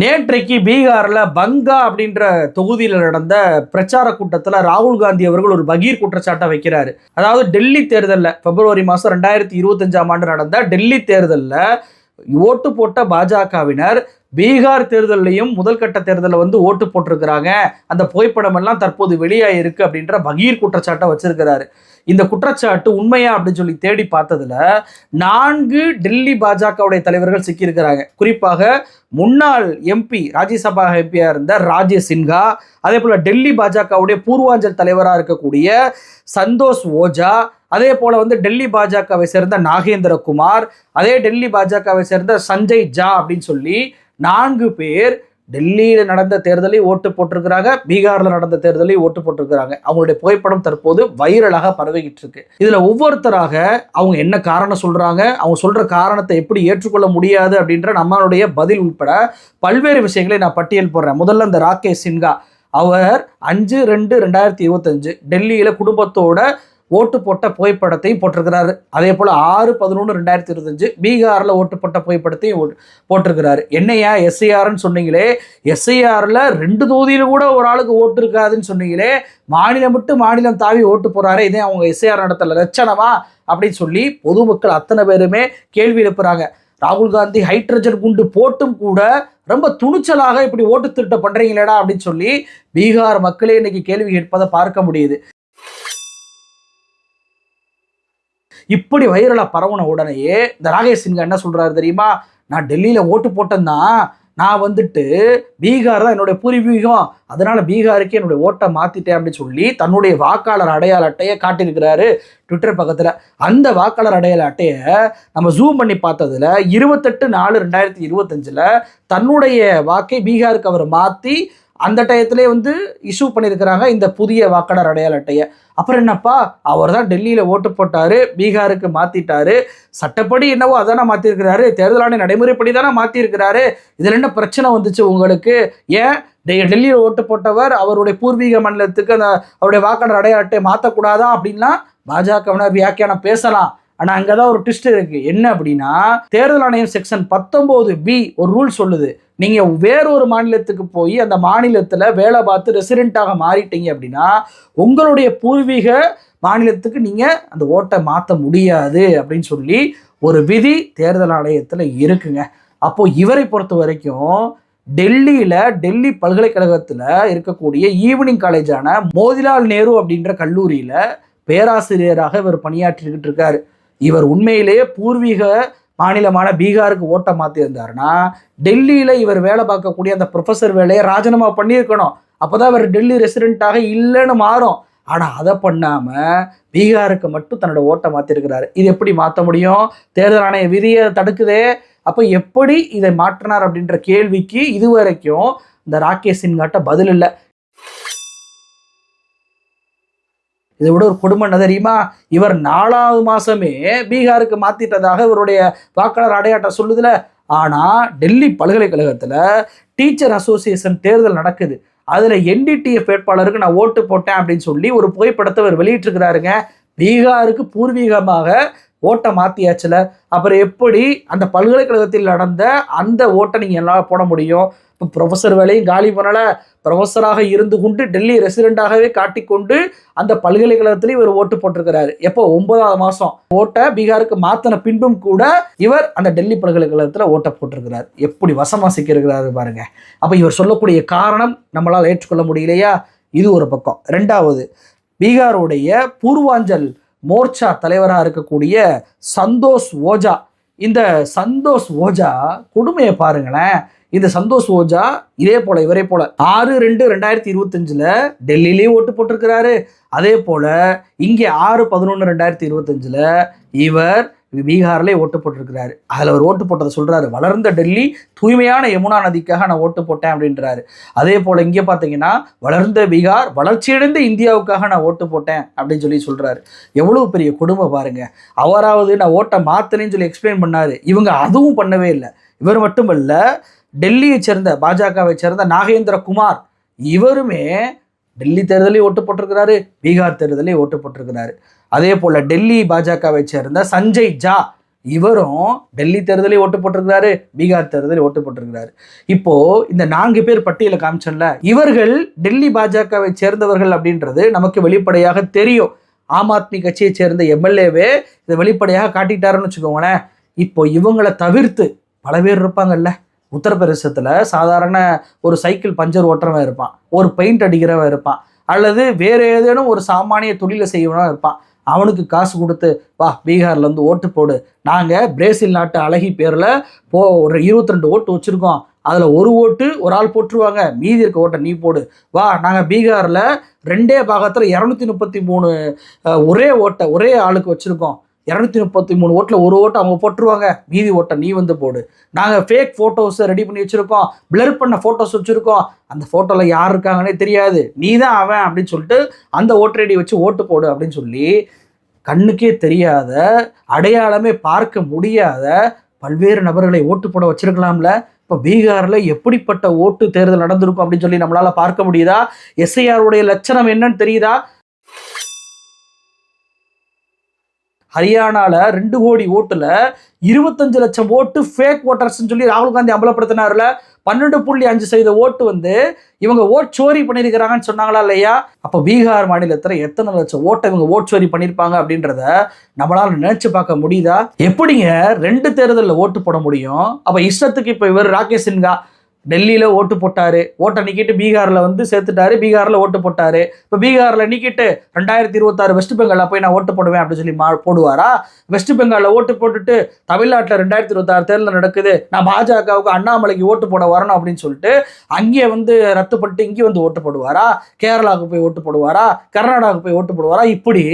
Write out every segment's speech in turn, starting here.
நேற்றைக்கு பீகாரில் பங்கா அப்படின்ற தொகுதியில் நடந்த பிரச்சார கூட்டத்தில் ராகுல் காந்தி அவர்கள் ஒரு பகீர் குற்றச்சாட்டை வைக்கிறாரு. அதாவது டெல்லி தேர்தலில் பிப்ரவரி மாதம் ரெண்டாயிரத்தி இருபத்தஞ்சாம் ஆண்டு நடந்த டெல்லி தேர்தலில் ஓட்டு போட்ட பாஜகவினர் பீகார் தேர்தலையும் முதல்கட்ட தேர்தலில் வந்து ஓட்டு போட்டிருக்கிறாங்க. அந்த புகைப்படம் எல்லாம் தற்போது வெளியாயிருக்கு அப்படின்ற பகீர் குற்றச்சாட்டை வச்சிருக்கிறாரு. இந்த குற்றச்சாட்டு உண்மையா அப்படின்னு சொல்லி தேடி பார்த்ததுல நான்கு டெல்லி பாஜகவுடைய தலைவர்கள் சிக்கியிருக்கிறாங்க. குறிப்பாக முன்னாள் எம்பி ராஜ்யசபா எம்பியா இருந்த ராஜேஷ் சின்ஹா அதே போல டெல்லி பாஜகவுடைய பூர்வாஞ்சல் தலைவராக இருக்கக்கூடிய சந்தோஷ் ஓஜா அதே போல வந்து டெல்லி பாஜகவை சேர்ந்த நாகேந்திர குமார் அதே டெல்லி பாஜகவை சேர்ந்த சஞ்சய் ஜா அப்படின்னு சொல்லி நான்கு பேர் டெல்லியில் நடந்த தேர்தலையும் ஓட்டு போட்டிருக்கிறாங்க பீகாரில் நடந்த தேர்தலையும் ஓட்டு போட்டிருக்கிறாங்க. அவங்களுடைய புகைப்படம் தற்போது வைரலாக பரவிக்கிட்டு இருக்கு. இதில் ஒவ்வொருத்தராக அவங்க என்ன காரணம் சொல்கிறாங்க அவங்க சொல்கிற காரணத்தை எப்படி ஏற்றுக்கொள்ள முடியாது அப்படின்ற நம்மளுடைய பதில் உட்பட பல்வேறு விஷயங்களை நான் பட்டியல் போடுறேன். முதல்ல இந்த ராகேஷ் சின்ஹா. அவர் அஞ்சு ரெண்டு ரெண்டாயிரத்தி இருபத்தஞ்சு டெல்லியில் குடும்பத்தோட ஓட்டு போட்ட புகைப்படத்தையும் போட்டிருக்கிறாரு. அதே போல் ஆறு பதினொன்று ரெண்டாயிரத்தி இருபத்தஞ்சு பீகாரில் ஓட்டு போட்ட புகைப்படத்தையும் போட்டிருக்கிறாரு. என்னையா எஸ்ஐஆர்னு சொன்னீங்களே? எஸ்ஐஆரில் ரெண்டு தொகுதியில் கூட ஒரு ஆளுக்கு ஓட்டு இருக்காதுன்னு சொன்னீங்களே? மாநிலம் விட்டு மாநிலம் தாவி ஓட்டு போகிறாரு இதே அவங்க எஸ்ஐஆர் நடத்தல. லட்சணமா? அப்படின்னு சொல்லி பொதுமக்கள் அத்தனை பேருமே கேள்வி எழுப்புறாங்க. ராகுல் காந்தி ஹைட்ரஜன் குண்டு போட்டும் கூட ரொம்ப துணிச்சலாக இப்படி ஓட்டு திருட்ட பண்ணுறீங்களேடா அப்படின்னு சொல்லி பீகார் மக்களே இன்னைக்கு கேள்வி கேட்பதை பார்க்க முடியுது. இப்படி வைரலா பரவுன உடனேயே இந்த ராகேஷ் சின்ஹா என்ன சொல்றாரு தெரியுமா? நான் டெல்லியில ஓட்டு போட்டேன்னா நான் வந்துட்டு பீகார் தான் என்னுடைய பூர்வீகம். அதனால பீகாருக்கு என்னுடைய ஓட்டை மாத்திட்டேன் அப்படின்னு சொல்லி தன்னுடைய வாக்காளர் அடையாள அட்டையை காட்டியிருக்கிறாரு ட்விட்டர் பக்கத்தில். அந்த வாக்காளர் அடையாள அட்டையை நம்ம ஜூம் பண்ணி பார்த்ததுல இருபத்தெட்டு நாலு ரெண்டாயிரத்தி இருபத்தஞ்சில் தன்னுடைய வாக்கை பீகாருக்கு அவர் மாற்றி அந்த டயத்திலே வந்து இஷ்யூ பண்ணியிருக்கிறாங்க இந்த புதிய வாக்காளர் அடையாள அட்டையை. அப்புறம் என்னப்பா? அவர் தான் டெல்லியில் ஓட்டு போட்டாரு பீகாருக்கு மாற்றிட்டாரு சட்டப்படி என்னவோ அதானே மாற்றிருக்கிறாரு தேர்தல் ஆணைய நடைமுறைப்படி தானே மாற்றிருக்கிறாரு இதில் என்ன பிரச்சனை வந்துச்சு உங்களுக்கு? ஏன்? டெல்லியில் ஓட்டு போட்டவர் அவருடைய பூர்வீக மண்டலத்துக்கு அந்த அவருடைய வாக்காளர் அடையாள அட்டையை மாற்றக்கூடாதா அப்படின்னா பாஜகவினர் வியாக்கியானம் பேசலாம். ஆனால் அங்கே தான் ஒரு ட்விஸ்ட் இருக்குது என்ன அப்படின்னா தேர்தல் ஆணையம் செக்ஷன் பத்தொம்போது பி ஒரு ரூல் சொல்லுது. நீங்கள் வேறொரு மாநிலத்துக்கு போய் அந்த மாநிலத்தில் வேலை பார்த்து ரெசிடெண்ட்டாக மாறிட்டீங்க அப்படின்னா உங்களுடைய பூர்வீக மாநிலத்துக்கு நீங்கள் அந்த ஓட்டை மாற்ற முடியாது அப்படின்னு சொல்லி ஒரு விதி தேர்தல் ஆணையத்தில் இருக்குங்க. அப்போது இவரை பொறுத்த வரைக்கும் டெல்லியில் டெல்லி பல்கலைக்கழகத்தில் இருக்கக்கூடிய ஈவினிங் காலேஜான மோதிலால் நேரு அப்படின்ற கல்லூரியில் பேராசிரியராக இவர் பணியாற்றிக்கிட்டு இருக்காரு. இவர் உண்மையிலேயே பூர்வீக மாநிலமான பீகாருக்கு ஓட்டை மாற்றியிருந்தாருன்னா டெல்லியில் இவர் வேலை பார்க்கக்கூடிய அந்த ப்ரொஃபஸர் வேலையை ராஜினாமா பண்ணியிருக்கணும். அப்போ தான் இவர் டெல்லி ரெசிடெண்ட்டாக இல்லைன்னு மாறும். ஆனால் அதை பண்ணாமல் பீகாருக்கு மட்டும் தன்னோட ஓட்டை மாற்றிருக்கிறாரு இது எப்படி மாற்ற முடியும்? தேர்தல் ஆணைய விதியை தடுக்குதே. அப்போ எப்படி இதை மாற்றினார் அப்படின்ற கேள்விக்கு இதுவரைக்கும் இந்த ராகேஷ் சின்காட்ட பதில் இல்லை. இதை விட ஒரு கொடுமை என்ன தெரியுமா? இவர் நாலாவது மாசமே பீகாருக்கு மாத்திட்டதாக இவருடைய வாக்காளர் அடையாட்டம் சொல்லுதுல. ஆனா டெல்லி பல்கலைக்கழகத்துல டீச்சர் அசோசியேஷன் தேர்தல் நடக்குது. அதுல என்டிடிஎஃப் வேட்பாளருக்கு நான் ஓட்டு போட்டேன் அப்படின்னு சொல்லி ஒரு புகைப்படத்தை அவர் வெளியிட்டிருக்கிறாருங்க. பீகாருக்கு பூர்வீகமாக ஓட்டை மாற்றியாச்சுல அப்புறம் எப்படி அந்த பல்கலைக்கழகத்தில் நடந்த அந்த ஓட்டை நீங்கள் எல்லாம் போட முடியும்? இப்போ ப்ரொஃபஸர் வேலையும் காலி பண்ணலை. ப்ரொஃபஸராக இருந்து கொண்டு டெல்லி ரெசிடெண்ட்டாகவே காட்டிக்கொண்டு அந்த பல்கலைக்கழகத்திலே இவர் ஓட்டு போட்டிருக்கிறாரு. எப்போ? ஒன்பதாவது மாதம் ஓட்டை பீகாருக்கு மாற்றின பின்பும் கூட இவர் அந்த டெல்லி பல்கலைக்கழகத்தில் ஓட்டை போட்டிருக்கிறார். எப்படி வசமாக சிக்கியிருக்கிறாரு பாருங்க. அப்போ இவர் சொல்லக்கூடிய காரணம் நம்மளால் ஏற்றுக்கொள்ள முடியலையா? இது ஒரு பக்கம். ரெண்டாவது பீகாருடைய பூர்வாஞ்சல் மோர்ச்சா தலைவராக இருக்கக்கூடிய சந்தோஷ் ஓஜா. இந்த சந்தோஷ் ஓஜா கொடுமையை பாருங்களேன். இந்த சந்தோஷ் ஓஜா இதே போல இவரே போல. ஆறு ரெண்டு ரெண்டாயிரத்தி இருபத்தஞ்சில் டெல்லியிலேயே ஓட்டு போட்டிருக்கிறாரு. அதே போல இங்கே ஆறு பதினொன்று ரெண்டாயிரத்தி இருபத்தஞ்சில் இவர் பீகார்லேயே ஓட்டு போட்டிருக்கிறாரு. அதில் அவர் ஓட்டு போட்டதை சொல்கிறாரு வளர்ந்த டெல்லி தூய்மையான யமுனா நதிக்காக நான் ஓட்டு போட்டேன் அப்படின்றாரு. அதே போல் இங்கே பார்த்தீங்கன்னா வளர்ந்த பீகார் வளர்ச்சியடைந்த இந்தியாவுக்காக நான் ஓட்டு போட்டேன் அப்படின்னு சொல்லி சொல்கிறாரு எவ்வளோ பெரிய குடும்பம் பாருங்க. அவராவது நான் ஓட்டை மாத்தினேன்னு சொல்லி எக்ஸ்பிளைன் பண்ணார். இவங்க அதுவும் பண்ணவே இல்லை. இவர் மட்டுமல்ல டெல்லியை சேர்ந்த பாஜகவை சேர்ந்த நாகேந்திர குமார். இவருமே டெல்லி தேர்தலையும் ஓட்டு போட்டிருக்கிறாரு பீகார் தேர்தலையும் ஓட்டு போட்டிருக்கிறாரு. அதே போல டெல்லி பாஜகவை சேர்ந்த சஞ்சய் ஜா இவரும் டெல்லி தேர்தலையும் ஓட்டு போட்டிருக்கிறாரு பீகார் தேர்தலையும் ஓட்டு போட்டிருக்கிறாரு. இப்போ இந்த நான்கு பேர் பட்டியலை காமிச்சோம்ல இவர்கள் டெல்லி பாஜகவை சேர்ந்தவர்கள் அப்படின்றது நமக்கு வெளிப்படையாக தெரியும். ஆம் ஆத்மி கட்சியை சேர்ந்த எம்எல்ஏவே இதை வெளிப்படையாக காட்டிட்டாருன்னு வச்சுக்கோங்களேன். இப்போ இவங்களை தவிர்த்து பல பேர் இருப்பாங்கல்ல. உத்தரப்பிரதேசத்தில் சாதாரண ஒரு சைக்கிள் பஞ்சர் ஓட்டுறவன் இருப்பான். ஒரு பெயிண்ட் அடிக்கிறவன் இருப்பான். அல்லது வேறு ஏதேனும் ஒரு சாமானிய தொழிலை செய்வனாக இருப்பான். அவனுக்கு காசு கொடுத்து வா பீகார்லேருந்து ஓட்டு போடு. நாங்கள் பிரேசில் நாட்டு அழகி பேரில் போ ஒரு இருபத்தி ரெண்டு ஓட்டு வச்சுருக்கோம். அதில் ஒரு ஓட்டு ஒரு ஆள் போட்டுருவாங்க. மீதி இருக்க ஓட்டை நீ போடு. வா நாங்கள் பீகாரில் ரெண்டே பாகத்தில் இரநூத்தி முப்பத்தி மூணு ஒரே ஓட்டை ஒரே ஆளுக்கு வச்சுருக்கோம். இரநூத்தி முப்பத்தி மூணு ஓட்டில் ஒரு ஓட்டை அவங்க போட்டுருவாங்க. மீதி ஓட்டை நீ வந்து போடு. நாங்கள் ஃபேக் ஃபோட்டோஸை ரெடி பண்ணி வச்சுருக்கோம். பிளர் பண்ண ஃபோட்டோஸ் வச்சுருக்கோம். அந்த ஃபோட்டோவில் யார் இருக்காங்கன்னே தெரியாது. நீ தான் அவன் அப்படின்னு சொல்லிட்டு அந்த ஓட்டர் ஐடி வச்சு ஓட்டு போடு அப்படின்னு சொல்லி கண்ணுக்கே தெரியாத அடையாளமே பார்க்க முடியாத பல்வேறு நபர்களை ஓட்டு போட வச்சிருக்கலாம்ல. இப்போ பீகாரில் எப்படிப்பட்ட ஓட்டு தேர்தல் நடந்திருக்கும் அப்படின்னு சொல்லி நம்மளால் பார்க்க முடியுதா? எஸ்ஐஆருடைய லட்சணம் என்னன்னு தெரியுதா? ஹரியானால ரெண்டு கோடி ஓட்டுல இருபத்தஞ்சு லட்சம் ஓட்டு ஃபேக் ஓட்டர்ஸ்னு சொல்லி ராகுல் காந்தி அமலப்படுத்தினார்ல பன்னெண்டு புள்ளி அஞ்சு சதவீத ஓட்டு வந்து இவங்க ஓட் சோரி பண்ணியிருக்கிறாங்கன்னு சொன்னாங்களா இல்லையா? அப்போ பீகார் மாநிலத்தில் எத்தனை லட்சம் ஓட்டை இவங்க ஓட் சோரி பண்ணியிருப்பாங்க அப்படின்றத நம்மளால் நினைச்சு பார்க்க முடியுதா? எப்படிங்க ரெண்டு தேர்தலில் ஓட்டு போட முடியும்? அப்போ இஷ்டத்துக்கு இப்போ இவர் ராகேஷ் சின்ஹா டெல்லியில் ஓட்டு போட்டாரு. ஓட்டை நிக்கிட்டு பீகாரில் வந்து சேர்த்துட்டாரு. பீகாரில் ஓட்டு போட்டாரு. இப்போ பீகாரில் நிக்கிட்டு ரெண்டாயிரத்தி இருபத்தாறு வெஸ்ட் பெங்காலில் போய் நான் ஓட்டு போடுவேன் அப்படின்னு சொல்லி மா போடுவாரா? வெஸ்ட் பெங்காலில் ஓட்டு போட்டுட்டு தமிழ்நாட்டில் ரெண்டாயிரத்தி இருபத்தாறு தேர்தல் நடக்குது. நான் பாஜகவுக்கு அண்ணாமலைக்கு ஓட்டு போட வரணும் அப்படின்னு சொல்லிட்டு அங்கேயே வந்து ரத்து பண்ணிட்டு இங்கே வந்து ஓட்டு போடுவாரா? கேரளாவுக்கு போய் ஓட்டு போடுவாரா? கர்நாடகாவுக்கு போய் ஓட்டு போடுவாரா? இப்படி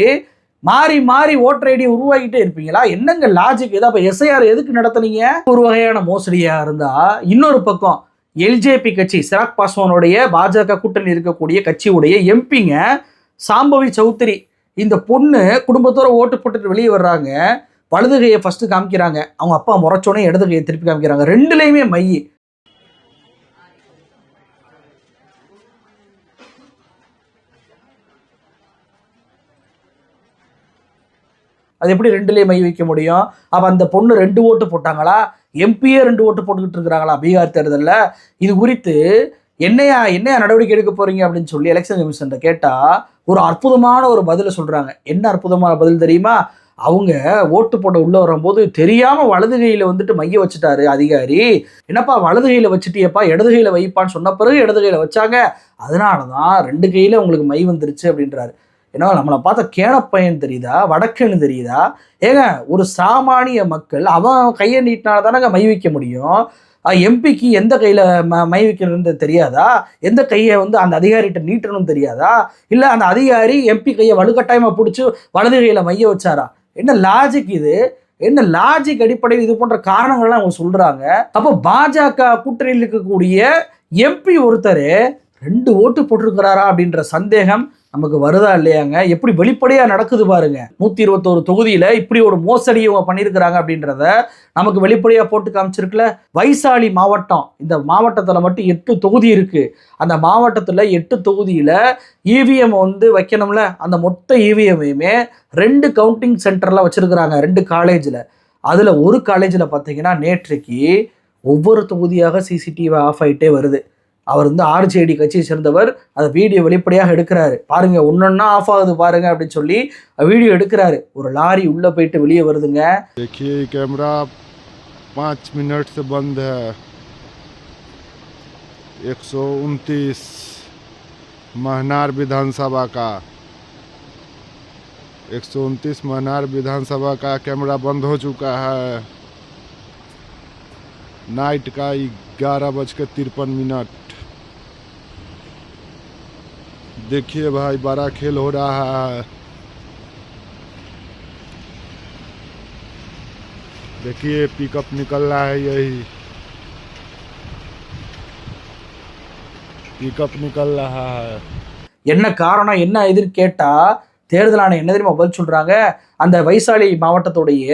மாறி மாறி ஓட்டர் ஐடி உருவாக்கிட்டே இருப்பீங்களா? என்னங்க லாஜிக் ஏதோ அப்போ எஸ்ஐஆர் எதுக்கு நடத்துனீங்க? ஒரு வகையான மோசடியாக இருந்தால் இன்னொரு பக்கம் எல்ஜேபி கட்சி சிராக் பாஸ்வானுடைய பாஜக கூட்டணி இருக்கக்கூடிய கட்சியுடைய எம்பிங்க சாம்பவி சௌத்ரி. இந்த பொண்ணு குடும்பத்தோட ஓட்டு போட்டுட்டு வெளியே வர்றாங்க. வலது கையை காமிக்கிறாங்க. அவங்க அப்பா முறைச்சோடனே இடது கையை திருப்பி காமிக்கிறாங்க. ரெண்டுலேயுமே மை அது எப்படி ரெண்டுலேயே மை வைக்க முடியும்? அப்போ அந்த பொண்ணு ரெண்டு ஓட்டு போட்டாங்களா? எம்பியே ரெண்டு ஓட்டு போட்டுக்கிட்டு இருக்கிறாங்களா பீகார் தேர்தலில்? இது குறித்து என்னையா என்னையா நடவடிக்கை எடுக்க போறீங்க அப்படின்னு சொல்லி எலெக்ஷன் கமிஷன் கேட்டால் ஒரு அற்புதமான ஒரு பதிலை சொல்கிறாங்க என்ன அற்புதமான பதில் தெரியுமா? அவங்க ஓட்டு போட உள்ளே வரும்போது தெரியாமல் வலது கையில் வந்துட்டு மைய வச்சுட்டாரு அதிகாரி. என்னப்பா வலது கையில் வச்சுட்டியப்பா இடது கையில் வைப்பான்னு சொன்ன பிறகு இடது கையில் வச்சாங்க. அதனால தான் ரெண்டு கையில் உங்களுக்கு மை வந்துருச்சு அப்படின்றாரு. ஏன்னா நம்மளை பார்த்த கேனப்பையன் தெரியுதா? வடக்கன்னு தெரியுதா? ஏங்க ஒரு சாமானிய மக்கள் அவன் கையை நீட்டினால தானங்க மை வைக்க முடியும்? எம்பிக்கு எந்த கையில் ம மை வைக்கணும்னு தெரியாதா? எந்த கையை வந்து அந்த அதிகாரிகிட்ட நீட்டணும்னு தெரியாதா? இல்லை அந்த அதிகாரி எம்பி கையை வலுக்கட்டாயமாக பிடிச்சி வலது கையில் மைய வச்சாரா? என்ன லாஜிக் இது? என்ன லாஜிக் அடிப்படையில் இது போன்ற காரணங்கள்லாம் அவங்க சொல்கிறாங்க அப்போ பாஜக கூட்டணியில் இருக்கக்கூடிய எம்பி ஒருத்தர் ரெண்டு ஓட்டு போட்டிருக்கிறாரா அப்படின்ற சந்தேகம் நமக்கு வருதா இல்லையாங்க? எப்படி வெளிப்படையாக நடக்குது பாருங்க. நூற்றி இருபத்தோரு தொகுதியில் இப்படி ஒரு மோசடி இவங்க பண்ணியிருக்கிறாங்க அப்படின்றத நமக்கு வெளிப்படையாக போட்டு காமிச்சிருக்குல வைசாலி மாவட்டம். இந்த மாவட்டத்தில் மட்டும் எட்டு தொகுதி இருக்குது அந்த மாவட்டத்தில் எட்டு தொகுதியில் இவிஎம் வந்து வைக்கணும்ல? அந்த மொத்த இவிஎம்மையுமே ரெண்டு கவுண்டிங் சென்டரில் வச்சுருக்கிறாங்க ரெண்டு காலேஜில் அதில் ஒரு காலேஜில் பார்த்தீங்கன்னா நேற்றைக்கு ஒவ்வொரு தொகுதியாக சிசிடிவி ஆஃப் ஆகிட்டே வருது. அவர் வந்து ஆர்ஜேடி கட்சியை சேர்ந்தவர் அதை வீடியோ வெளிப்படையாக எடுக்கிறாரு பாருங்க ஒன்னொன்னா ஆஃப் ஆகுது பாருங்க அப்படின்னு சொல்லி வீடியோ எடுக்கிறாரு ஒரு லாரி உள்ள போயிட்டு வெளியே வருதுங்க देखिए ये कैमरा पाँच मिनट से बंद है एक सौ उनतीस महनार विधानसभा का एक सौ उनतीस महनार विधानसभा का कैमरा बंद हो चुका है नाइट का ग्यारह बज के तिरपन मिनट देखिए भाई बड़ा खेल हो रहा है देखिए पिकअप निकल रहा है यही पिकअप निकल रहा है என்ன காரணம் என்ன இதுன்னு கேட்டா தேர்தல் ஆணையம் என்ன தெரியுமா பதில் சொல்றாங்க அந்த வைசாலி மாவட்டத்துடைய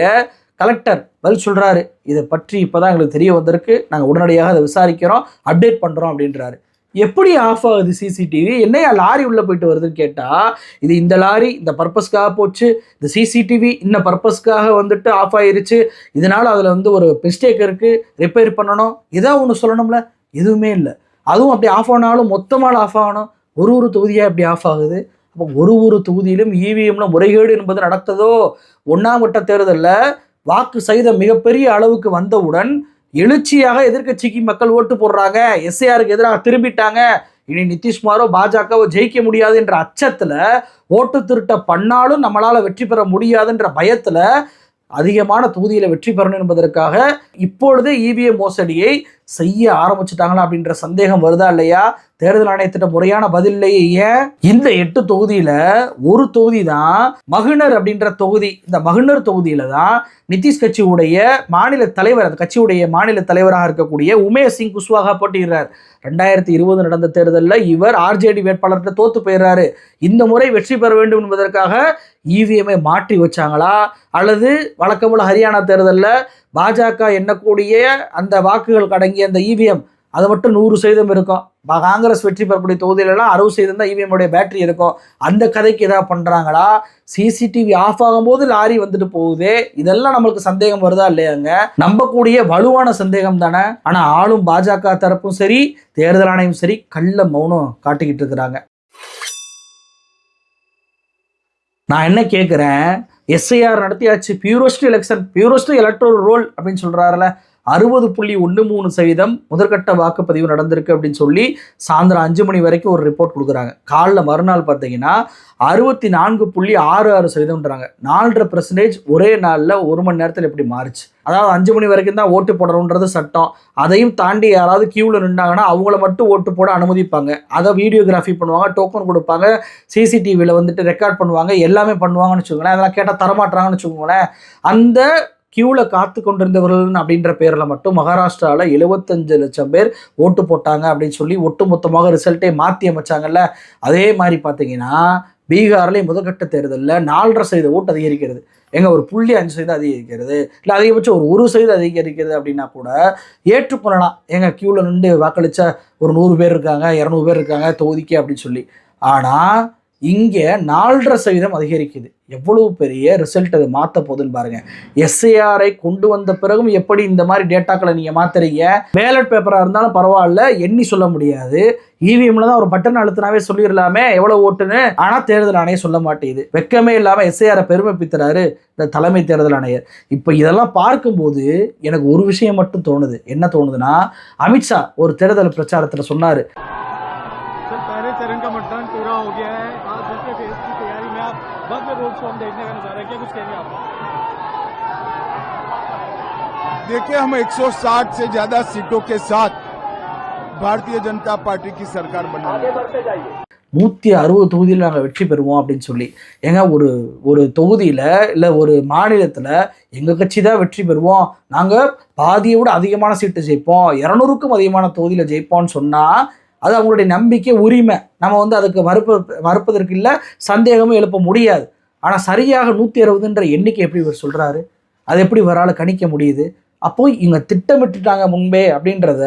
கலெக்டர் பதில் சொல்றாரு இதை பற்றி இப்பதான் எங்களுக்கு தெரிய வந்திருக்கு நாங்கள் உடனடியாக அதை விசாரிக்கிறோம் அப்டேட் பண்றோம் அப்படின்றாரு எப்படி ஆஃப் ஆகுது சிசிடிவி என்னையா லாரி உள்ளே போயிட்டு வருதுன்னு கேட்டால் இது இந்த லாரி இந்த பர்பஸ்க்காக போச்சு இந்த சிசிடிவி இந்த பர்பஸ்க்காக வந்துட்டு ஆஃப் ஆயிருச்சு இதனால் அதில் வந்து ஒரு மிஸ்டேக் இருக்குது ரிப்பேர் பண்ணணும் ஏதோ ஒன்று சொல்லணும்ல? எதுவுமே இல்லை. அதுவும் அப்படி ஆஃப் ஆனாலும் மொத்தமாக ஆஃப் ஆகணும். ஒரு ஒரு தொகுதியாக இப்படி ஆஃப் ஆகுது. அப்போ ஒரு ஒரு தொகுதியிலும் இவிஎம்ல முறைகேடு என்பது நடத்ததோ? ஒன்றாம் கட்ட தேர்தலில் வாக்கு செய்த மிகப்பெரிய அளவுக்கு வந்தவுடன் எழுச்சியாக எதிர்க்கட்சிக்கு மக்கள் ஓட்டு போடுறாங்க. எஸ்ஐஆருக்கு எதிராக திரும்பிட்டாங்க. இனி நிதிஷ்குமாரோ பாஜகவோ ஜெயிக்க முடியாது என்ற அச்சத்துல ஓட்டு திருட்ட பண்ணாலும் நம்மளால வெற்றி பெற முடியாதுன்ற பயத்துல அதிகமான தொகுதியில வெற்றி பெறணும் என்பதற்காக இப்பொழுதே இவிஎம் மோசடியை செய்ய ஆரம்பிச்சுட்டாங்களா அப்படின்ற சந்தேகம் வருதா இல்லையா? தேர்தல் ஆணையத்திட்ட முறையான பதில் இல்லையே ஏன்? இந்த எட்டு தொகுதியில ஒரு தொகுதி தான் மகுனர் அப்படின்ற தொகுதி இந்த மகுனர் தொகுதியில தான் நிதிஷ் கட்சியுடைய மாநில தலைவர் அந்த கட்சியுடைய மாநில தலைவராக இருக்கக்கூடிய உமேஷ் சிங் குஷ்வாகா போட்டியிடுறார். ரெண்டாயிரத்தி இருபது நடந்த தேர்தலில் இவர் ஆர்ஜேடி வேட்பாளர்கிட்ட தோத்து போயிடுறாரு. இந்த முறை வெற்றி பெற வேண்டும் என்பதற்காக இவிஎம்ஐ மாற்றி வச்சாங்களா? அல்லது வழக்கம் போல ஹரியானா தேர்தலில் பாஜக எண்ணக்கூடிய அந்த வாக்குகள் அடங்கிய அந்த இவிஎம் அது மட்டும் நூறு சதவீதம் இருக்கும். காங்கிரஸ் வெற்றி பெறக்கூடிய தொகுதியிலலாம் அறுபது சதவீதம் தான் இவிஎம்முடைய பேட்டரி இருக்கும். அந்த கதைக்கு எதாவது பண்ணுறாங்களா சிசிடிவி ஆஃப் ஆகும்போது லாரி வந்துட்டு போகுதே. இதெல்லாம் நம்மளுக்கு சந்தேகம் வருதா இல்லையாங்க? நம்பக்கூடிய வலுவான சந்தேகம் தானே. ஆனால் ஆளும் பாஜக தரப்பும் சரி தேர்தல் ஆணையம் சரி கள்ள மௌனம் காட்டிக்கிட்டு இருக்கிறாங்க. நான் என்ன கேட்குறேன் SIR நடத்தியாச்சு. Purest election purest electoral roll அப்படின்னு சொல்கிறாருல அறுபது புள்ளி ஒன்று மூணு சதவீதம் முதற்கட்ட வாக்குப்பதிவு நடந்திருக்கு அப்படின்னு சொல்லி சாயந்தரம் அஞ்சு மணி வரைக்கும் ஒரு ரிப்போர்ட் கொடுக்குறாங்க. காலைல மறுநாள் பார்த்தீங்கன்னா அறுபத்தி நான்கு புள்ளி ஆறு ஆறு சதவீதம்ன்றாங்க. நாலரை பர்சன்டேஜ் ஒரே நாளில் ஒரு மணி நேரத்தில் எப்படி மாறுச்சு. அதாவது அஞ்சு மணி வரைக்கும் தான் ஓட்டு போடணுன்றது சட்டம். அதையும் தாண்டி யாராவது கியூவில் நின்றாங்கன்னா அவங்கள மட்டும் ஓட்டு போட அனுமதிப்பாங்க. அதை வீடியோகிராஃபி பண்ணுவாங்க டோக்கன் கொடுப்பாங்க சிசிடிவியில் வந்துட்டு ரெக்கார்ட் பண்ணுவாங்க எல்லாமே பண்ணுவாங்கன்னு வச்சுக்கோங்களேன். அதெல்லாம் கேட்டால் தரமாட்டுறாங்கன்னு வச்சுக்கோங்களேன். அந்த கியூவில் காத்து கொண்டிருந்தவர்கள் அப்படின்ற பேரில் மட்டும் மகாராஷ்டிராவில் எழுபத்தஞ்சு லட்சம் பேர் ஓட்டு போட்டாங்க அப்படின்னு சொல்லி ஒட்டுமொத்தமாக ரிசல்ட்டே மாற்றி அமைச்சாங்கல்ல. அதே மாதிரி பார்த்தீங்கன்னா பீகார்லேயும் முதற்கட்ட தேர்தலில் நாலரை சதவீத ஓட்டு அதிகரிக்கிறது. எங்கள் ஒரு புள்ளி அஞ்சு சதவீதம் அதிகரிக்கிறது. இல்லை அதிகபட்சம் ஒரு ஒரு சதவீதம் அதிகரிக்கிறது அப்படின்னா கூட ஏற்றுக்கொள்ளலாம். எங்கள் கியூவில் நின்று வாக்களித்த ஒரு நூறு பேர் இருக்காங்க இரநூறு பேர் இருக்காங்க தொகுதிக்கு அப்படின்னு சொல்லி. ஆனால் இங்கே நாலரை சதவீதம் அதிகரிக்குது. எவ்வளவு பெரிய ரிசல்ட் அது மாற்ற போகுதுன்னு பாருங்க. எஸ்ஐஆரை கொண்டு வந்த பிறகும் எப்படி இந்த மாதிரி டேட்டாக்களை நீங்கள் மாத்துறீங்க? பேலட் பேப்பராக இருந்தாலும் பரவாயில்ல எண்ணி சொல்ல முடியாது. இவிஎம்ல தான் ஒரு பட்டன் அழுத்தினாவே சொல்லிடலாமே எவ்வளவு ஓட்டுன்னு. ஆனால் தேர்தல் ஆணையம் சொல்ல மாட்டேங்குது. வெக்கமே இல்லாமல் எஸ்ஐஆரை பெருமை பித்துறாரு இந்த தலைமை தேர்தல் ஆணையர். இப்போ இதெல்லாம் பார்க்கும்போது எனக்கு ஒரு விஷயம் மட்டும் தோணுது. என்ன தோணுதுன்னா அமித்ஷா ஒரு தேர்தல் பிரச்சாரத்தில் சொன்னார். भव्य रोड शो हम देखने का नजारा है क्या कुछ कहेंगे आप देखिए हम 160 से ज्यादा सीटों के साथ भारतीय जनता पार्टी की सरकार बनाएंगे நூற்றி அறுபது தொகுதியில் நாங்கள் வெற்றி பெறுவோம் அப்படின்னு சொல்லி ஏங்க ஒரு ஒரு தொகுதியில் இல்லை ஒரு மாநிலத்தில் எங்கள் கட்சி தான் வெற்றி பெறுவோம் நாங்கள் பாதியை விட அதிகமான சீட்டு ஜெயிப்போம் இரநூறுக்கும் அதிகமான தொகுதியில் ஜெயிப்போம்னு சொன்னால் அது அவங்களுடைய நம்பிக்கை உரிமை நம்ம வந்து அதுக்கு மறுப்ப மறுப்பதற்கு இல்லை சந்தேகமும் எழுப்ப முடியாது ஆனால் சரியாக நூற்றி அறுபதுன்ற எண்ணிக்கை எப்படி இவர் சொல்கிறாரு அது எப்படி இவரால் கணிக்க முடியுது? அப்போ இவங்க திட்டமிட்டுட்டாங்க முன்பே அப்படின்றத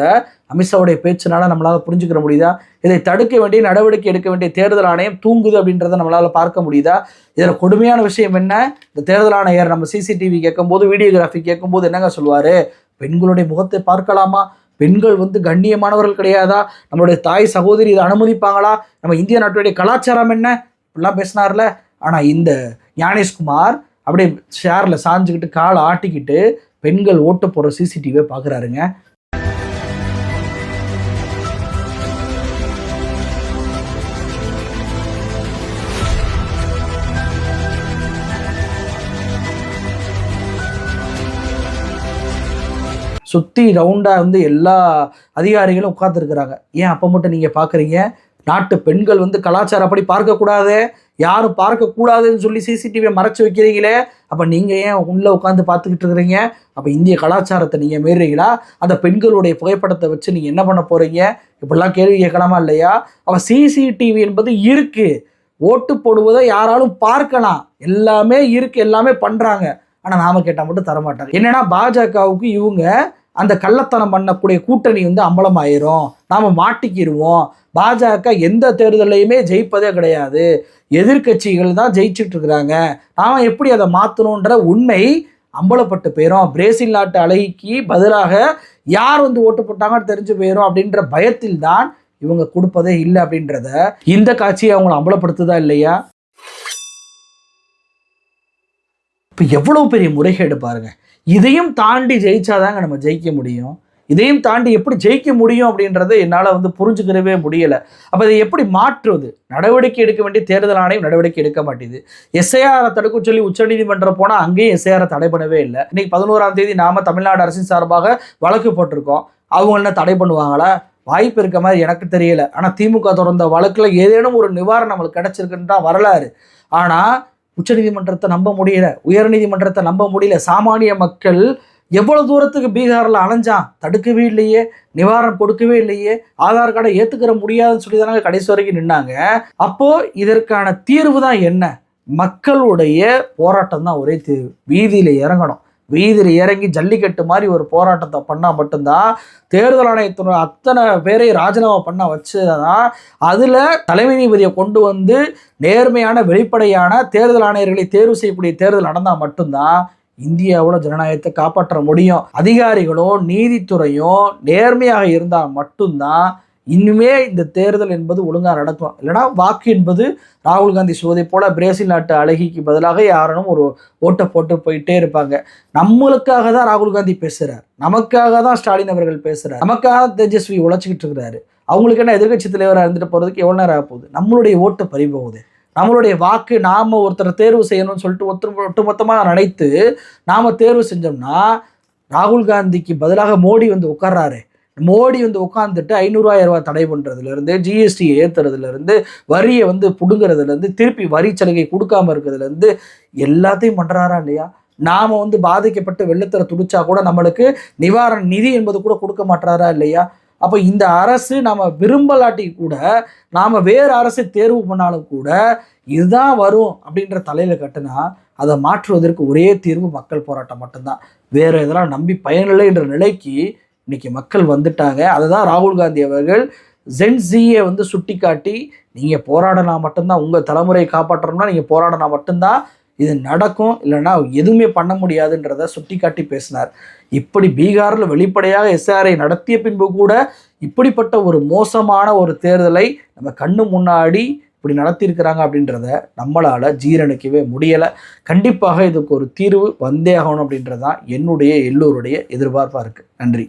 அமித்ஷாவுடைய பேச்சுனால நம்மளால் புரிஞ்சுக்கிற முடியுதா? இதை தடுக்க வேண்டிய நடவடிக்கை எடுக்க வேண்டிய தேர்தல் ஆணையம் தூங்குது அப்படின்றத நம்மளால் பார்க்க முடியுதா? இதில் கொடுமையான விஷயம் என்ன? இந்த தேர்தல் ஆணையர் நம்ம சிசிடிவி கேட்கும்போது வீடியோகிராஃபி கேட்கும்போது என்னங்க சொல்லுவார்? பெண்களுடைய முகத்தை பார்க்கலாமா? பெண்கள் வந்து கண்ணியமானவர்கள் கிடையாதா? நம்மளுடைய தாய் சகோதரி இதை அனுமதிப்பாங்களா? நம்ம இந்திய நாட்டுடைய கலாச்சாரம் என்ன? இப்படிலாம் பேசினார்ல. ஆனால் இந்த ஞானேஷ்குமார் அப்படியே ஷேரில் சாஞ்சுக்கிட்டு காலை ஆட்டிக்கிட்டு பெண்கள் ஓட்ட போகிற சிசிடிவியை பார்க்குறாருங்க சுற்றி ரவுண்டாக வந்து எல்லா அதிகாரிகளும் உட்காந்துருக்குறாங்க ஏன் அப்போ மட்டும் நீங்கள் பார்க்குறீங்க நாட்டு பெண்கள் வந்து கலாச்சாரப்படி பார்க்கக்கூடாது. யாரும் பார்க்கக்கூடாதுன்னு சொல்லி சிசிடிவியை மறைச்சு வைக்கிறீங்களே? அப்போ நீங்கள் ஏன் உள்ளே உட்காந்து பார்த்துக்கிட்டு இருக்கிறீங்க? அப்போ இந்திய கலாச்சாரத்தை நீங்கள் மீறுறீங்களா அந்த பெண்களுடைய புகைப்படத்தை வச்சு நீங்கள் என்ன பண்ண போகிறீங்க இப்படிலாம் கேள்வி கேட்கலாமா இல்லையா? அப்போ சிசிடிவி என்பது இருக்குது ஓட்டு போடுவதை யாராலும் பார்க்கலாம். எல்லாமே இருக்குது எல்லாமே பண்ணுறாங்க ஆனால் நாம் கேட்டால் மட்டும் தரமாட்டாங்க. என்னென்னா பாஜகவுக்கு இவங்க அந்த கள்ளத்தனம் பண்ணக்கூடிய கூட்டணி வந்து அம்பலமாயிரும். நாம் மாட்டிக்கிடுவோம் பாஜக எந்த தேர்தலையுமே ஜெயிப்பதே கிடையாது. எதிர்க்கட்சிகள் தான் ஜெயிச்சுட்டு இருக்கிறாங்க நாம் எப்படி அதை மாற்றணுன்ற உண்மை அம்பலப்பட்டு போயிடும் பிரேசில் நாட்டு அழகிக்கு பதிலாக யார் வந்து ஓட்டு போட்டாங்கன்னு தெரிஞ்சு போயிடும் அப்படின்ற பயத்தில் தான் இவங்க கொடுப்பதே இல்லை அப்படின்றத இந்த காட்சியை அவங்கள அம்பலப்படுத்துதா இல்லையா? இப்போ எவ்வளோ பெரிய முறைகேடு பாருங்க. இதையும் தாண்டி ஜெயிச்சாதாங்க நம்ம ஜெயிக்க முடியும். இதையும் தாண்டி எப்படி ஜெயிக்க முடியும் அப்படின்றத என்னால் வந்து புரிஞ்சுக்கிறவே முடியலை. அப்போ இதை எப்படி மாற்றுவது? நடவடிக்கை எடுக்க வேண்டிய தேர்தல் ஆணையம் நடவடிக்கை எடுக்க மாட்டேது எஸ்ஐஆரை தடுக்க சொல்லி உச்சநீதிமன்றம் போனால் அங்கேயும் எஸ்ஐஆரை தடை பண்ணவே இல்லை. இன்னைக்கு பதினோராம் தேதி நாம தமிழ்நாடு அரசின் சார்பாக வழக்கு போட்டிருக்கோம். அவங்க என்ன தடை பண்ணுவாங்களா? வாய்ப்பு இருக்க மாதிரி எனக்கு தெரியல. ஆனால் திமுக தொடர்ந்த வழக்கில் ஏதேனும் ஒரு நிவாரணம் நம்மளுக்கு கிடைச்சிருக்குன்னு தான் வரலாறு. ஆனால் உச்சநீதிமன்றத்தை நம்ப முடியல. உயர்நீதிமன்றத்தை நம்ப முடியல. சாமானிய மக்கள் எவ்வளவு தூரத்துக்கு பீகாரில் அலைஞ்சான் தடுக்கவே இல்லையே நிவாரணம் கொடுக்கவே இல்லையே ஆதார் கார்டை ஏற்றுக்கிற முடியாதுன்னு சொல்லி தானே கடைசி வரைக்கும் நின்னாங்க. அப்போ இதற்கான தீர்வு தான் என்ன? மக்களுடைய போராட்டம் தான் ஒரே தீர்வு. வீதியில் இறங்கணும். வீதியில் இறங்கி ஜல்லிக்கட்டு மாதிரி ஒரு போராட்டத்தை பண்ணால் மட்டும்தான் தேர்தல் ஆணையத்தினுடைய அத்தனை பேரை ராஜினாமா பண்ண வச்சுதான் அதில் தலைமை நீதிபதியை கொண்டு வந்து நேர்மையான வெளிப்படையான தேர்தல் ஆணையர்களை தேர்வு செய்யக்கூடிய தேர்தல் நடந்தால் மட்டும்தான் இந்தியாவோட ஜனநாயகத்தை காப்பாற்ற முடியும். அதிகாரிகளும் நீதித்துறையும் நேர்மையாக இருந்தால் மட்டும்தான் இன்னுமே இந்த தேர்தல் என்பது ஒழுங்காக நடக்கும். இல்லைனா வாக்கு என்பது ராகுல் காந்தி சொல்வதை போல பிரேசில் நாட்டு அழகிக்கு பதிலாக யாரும் ஒரு ஓட்டை போட்டு போயிட்டே இருப்பாங்க. நம்மளுக்காக தான் ராகுல் காந்தி பேசுறார். நமக்காக தான் ஸ்டாலின் அவர்கள் பேசுறார். நமக்காக தான் தேஜஸ்வி உழைச்சிக்கிட்டு இருக்கிறாரு. அவங்களுக்கு என்ன எதிர்க்கட்சி தலைவராக இருந்துட்டு போகிறதுக்கு எவ்வளோ நேரம் ஆக போகுது? நம்மளுடைய ஓட்டு பறிபோகுது. நம்மளுடைய வாக்கு நாம் ஒருத்தரை தேர்வு செய்யணும்னு சொல்லிட்டு ஒருத்தர் ஒட்டுமொத்தமாக நினைத்து நாம் தேர்வு செஞ்சோம்னா ராகுல் காந்திக்கு பதிலாக மோடி வந்து உட்கார்றாரு. மோடி வந்து உட்காந்துட்டு ஐநூறுவாயிரம் ரூபாய் தடை பண்ணுறதுலேருந்து ஜிஎஸ்டி ஏற்றுறதுலேருந்து வரியை வந்து பிடுங்கிறதுலேருந்து திருப்பி வரி சலுகை கொடுக்காம இருக்கிறதுலேருந்து எல்லாத்தையும் பண்ணுறாரா இல்லையா? நாம் வந்து பாதிக்கப்பட்டு வெள்ளத்தில் துடிச்சா கூட நம்மளுக்கு நிவாரண நிதி என்பது கூட கொடுக்க மாட்டாரா இல்லையா? அப்போ இந்த அரசு நம்ம விரும்பலாட்டி கூட நாம் வேறு அரசு தேர்வு பண்ணாலும் கூட இதுதான் வரும் அப்படின்ற தலையில் கட்டுனா அதை மாற்றுவதற்கு ஒரே தீர்வு மக்கள் போராட்டம் மட்டும்தான். வேறு இதெல்லாம் நம்பி பயனில்லை என்ற நிலைக்கு இன்றைக்கி மக்கள் வந்துட்டாங்க. அதை தான் ராகுல் காந்தி அவர்கள் ஜென்சியை வந்து சுட்டி காட்டி நீங்கள் போராடினா மட்டும்தான் உங்கள் தலைமுறையை காப்பாற்றணும்னா நீங்கள் போராடினா மட்டும்தான் இது நடக்கும் இல்லைன்னா எதுவுமே பண்ண முடியாதுன்றத சுட்டி காட்டி பேசினார். இப்படி பீகாரில் வெளிப்படையாக எஸ்ஆர்ஐ நடத்திய பின்பு கூட இப்படிப்பட்ட ஒரு மோசமான ஒரு தேர்தலை நம்ம கண்ணு முன்னாடி இப்படி நடத்தியிருக்கிறாங்க அப்படின்றத நம்மளால் ஜீரணிக்கவே முடியலை. கண்டிப்பாக இதுக்கு ஒரு தீர்வு வந்தே ஆகணும் அப்படின்றது தான் என்னுடைய எல்லோருடைய எதிர்பார்ப்பாக இருக்குது நன்றி.